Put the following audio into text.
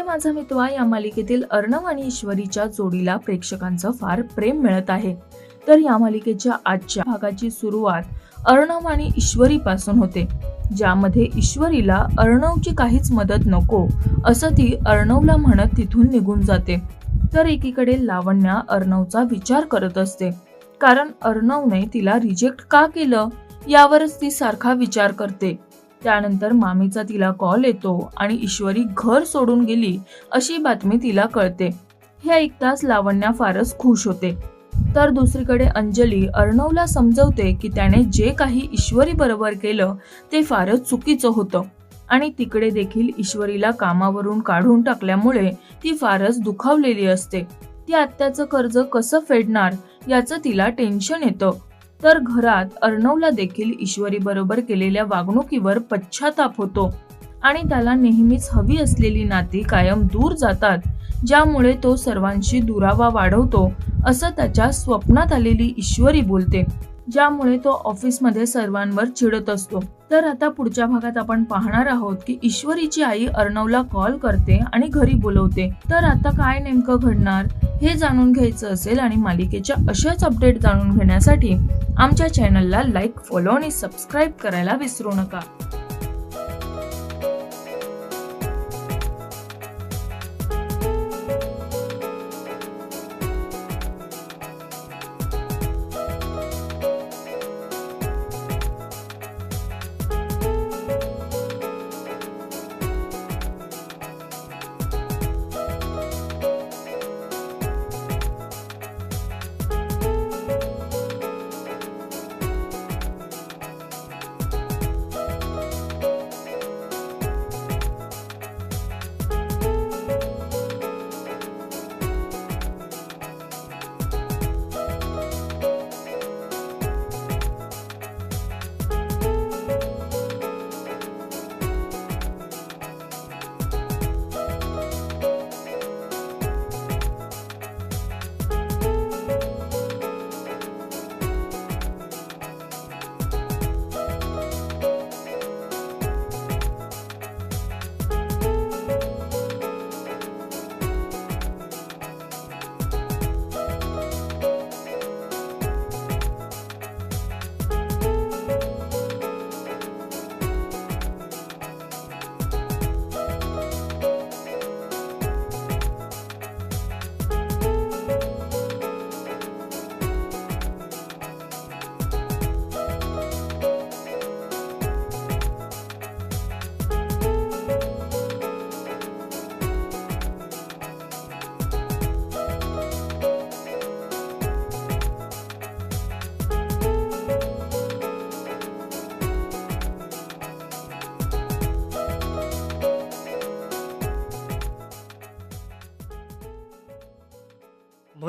घे माझा मितवा या मालिकेतील अर्णव आणि ईश्वरीच्या जोडीला प्रेक्षकांचं फार प्रेम मिळत आहे. तर या मालिकेच्या आजच्या भागाची सुरुवात अर्णव आणि ईश्वरी पासून होते. ज्यामध्ये ईश्वरीला अर्णवची काहीच मदत नको असं ती अर्णवला म्हणत तिथून निघून जाते. तर एकीकडे लावण्या अर्णवचा विचार करत असते. कारण अर्णवने तिला रिजेक्ट का केलं? यावरच ती सारखा विचार करते. त्यानंतर मामीचा तिला कॉल येतो आणि ईश्वरी घर सोडून गेली अशी बातमी तिला कळते. हे ऐकताच लावण्या फारच खुश होते. तर दुसरीकडे अंजली अर्णवला समजवते की त्याने जे काही ईश्वरी बरोबर केलं ते फारच चुकीचं होतं. आणि तिकडे देखील ईश्वरीला कामावरून काढून टाकल्यामुळे ती फारच दुखावलेली असते. ती आत्याचं कर्ज कसं फेडणार याचं तिला टेन्शन येतं. तर घरात अर्णवला देखील ईश्वरी बरोबर केलेल्या वागणुकीवर पश्चाताप होतो. आणि त्याला नेहमीच हवी असलेली नाती कायम दूर जातात ज्यामुळे तो सर्वांशी दुरावा वाढवतो असं त्याच्या स्वप्नात आलेली ईश्वरी बोलते ज्यामुळे तो ऑफिसमध्ये सर्वांवर चिडत असतो. तर आता पुढच्या भागात आपण पाहणार आहोत की ईश्वरीची आई अर्णवला कॉल करते आणि घरी बोलवते. तर आता काय नेमकं घडणार? हे जाणून घ्यायचं असेल आणि मालिकेच्या अशाच अपडेट जाणून घेण्यासाठी आमच्या चॅनलला लाईक फॉलो आणि सबस्क्राईब करायला विसरू नका.